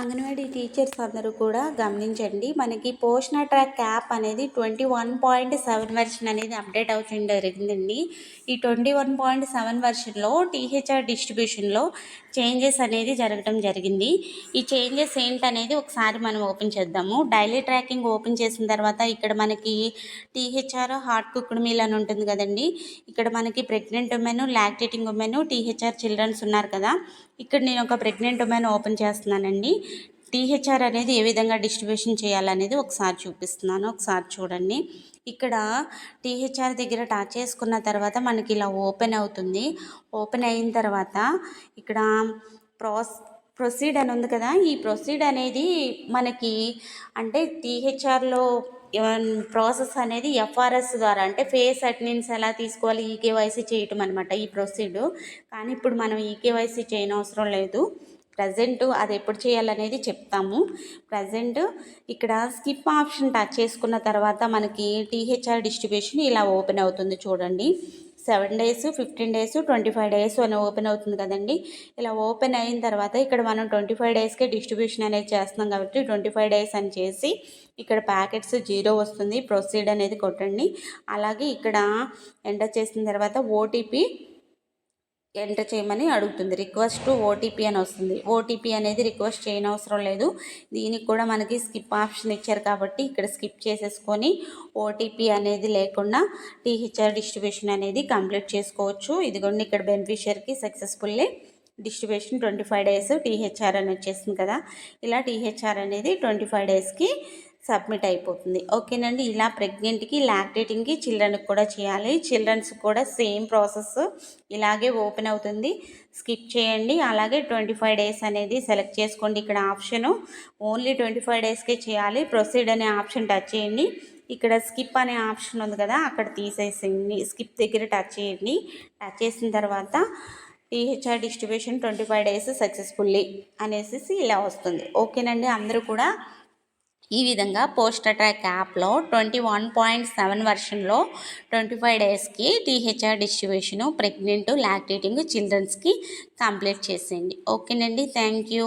Anganwadi teachers అందరూ కూడా గమనించండి. మనకి పోషణ ట్రాక్ యాప్ అనేది twenty one point seven version అనేది అప్డేట్ అవుతుంది జరిగిందండి. ఈ ట్వంటీ వన్ పాయింట్ సెవెన్ వెర్షన్లో టీహెచ్ఆర్ డిస్ట్రిబ్యూషన్లో చేంజెస్ అనేది జరగడం జరిగింది. ఈ చేంజెస్ ఏంటనేది ఒకసారి మనం ఓపెన్ చేద్దాము. డైలీ ట్రాకింగ్ ఓపెన్ చేసిన తర్వాత ఇక్కడ మనకి టీహెచ్ఆర్ హార్ట్ కుక్డ్ మీల్ అని ఉంటుంది కదండి. ఇక్కడ మనకి pregnant women lactating women THR children's ఉన్నారు కదా. ఇక్కడ నేను ఒక ప్రెగ్నెంట్ ఉమెన్ ఓపెన్ చేస్తున్నానండి. టీహెచ్ఆర్ అనేది ఏ విధంగా డిస్ట్రిబ్యూషన్ చేయాలనేది ఒకసారి చూపిస్తున్నాను. ఒకసారి చూడండి. ఇక్కడ టీహెచ్ఆర్ దగ్గర టచ్ చేసుకున్న తర్వాత మనకి ఇలా ఓపెన్ అవుతుంది. ఓపెన్ అయిన తర్వాత ఇక్కడ ప్రాస్ ప్రొసీడ్ అని ఉంది కదా ఈ ప్రొసీడ్ అనేది మనకి అంటే టీహెచ్ఆర్లో ప్రాసెస్ అనేది ఎఫ్ఆర్ఎస్ ద్వారా అంటే ఫేస్ అటెండెన్స్ ఎలా తీసుకోవాలి ఈకేవైసీ చేయటం అనమాట ఈ ప్రొసీడ్. కానీ ఇప్పుడు మనం ఈకేవైసీ చేయనవసరం లేదు. ప్రజెంట్ అది ఎప్పుడు చేయాలనేది చెప్తాము. ప్రజెంట్ ఇక్కడ స్కిప్ ఆప్షన్ టచ్ చేసుకున్న తర్వాత మనకి టీహెచ్ఆర్ డిస్ట్రిబ్యూషన్ ఇలా ఓపెన్ అవుతుంది చూడండి. Seven days fifteen days twenty five days అని ఓపెన్ అవుతుంది కదండి. ఇలా ఓపెన్ అయిన తర్వాత ఇక్కడ మనం ట్వంటీ ఫైవ్ డేస్కే డిస్ట్రిబ్యూషన్ అనేది చేస్తున్నాం కాబట్టి ట్వంటీ ఫైవ్ డేస్ అని చేసి ఇక్కడ ప్యాకెట్స్ జీరో వస్తుంది. ప్రొసీడ్ అనేది కొట్టండి. అలాగే ఇక్కడ ఎంటర్ చేసిన తర్వాత ఓటీపీ ఎంటర్ చేయమని అడుగుతుంది. రిక్వెస్ట్ ఓటీపీ అని వస్తుంది. ఓటీపీ అనేది రిక్వెస్ట్ చేయనవసరం లేదు. దీనికి కూడా మనకి స్కిప్ ఆప్షన్ ఇచ్చారు కాబట్టి ఇక్కడ స్కిప్ చేసేసుకొని ఓటీపీ అనేది లేకుండా టీహెచ్ఆర్ డిస్ట్రిబ్యూషన్ అనేది కంప్లీట్ చేసుకోవచ్చు. ఇదిగోండి ఇక్కడ బెనిఫిషియర్కి successfully distribution twenty five days THR అని వచ్చేసింది కదా. ఇలా టీహెచ్ఆర్ అనేది ట్వంటీ ఫైవ్ డేస్కి సబ్మిట్ అయిపోతుంది. ఓకేనండి. ఇలా ప్రెగ్నెంట్కి లాక్టేటింగ్కి చిల్డ్రన్కి కూడా చేయాలి. చిల్డ్రన్స్ కూడా సేమ్ ప్రాసెస్ ఇలాగే ఓపెన్ అవుతుంది. స్కిప్ చేయండి. అలాగే ట్వంటీ ఫైవ్ డేస్ అనేది సెలెక్ట్ చేసుకోండి. ఇక్కడ ఆప్షను ఓన్లీ ట్వంటీ ఫైవ్ డేస్కే చేయాలి. ప్రొసీడ్ అనే ఆప్షన్ టచ్ చేయండి. ఇక్కడ స్కిప్ అనే ఆప్షన్ ఉంది కదా అక్కడ తీసేసేయండి. స్కిప్ దగ్గర టచ్ చేయండి. టచ్ చేసిన తర్వాత THR distribution twenty five days successfully అనేసి ఇలా వస్తుంది. ఓకేనండి. అందరూ కూడా ఈ విధంగా పోస్ట్ అట్రాక్ యాప్లో ట్వంటీ వన్ పాయింట్ సెవెన్ వర్షన్లో ట్వంటీ ఫైవ్ డేస్కి టీహెచ్ఆర్ డిస్ట్రిబ్యూషను ప్రెగ్నెంట్ లాక్టేటింగ్ చిల్డ్రన్స్కి కంప్లీట్ చేసేయండి. ఓకేనండి. Thank you.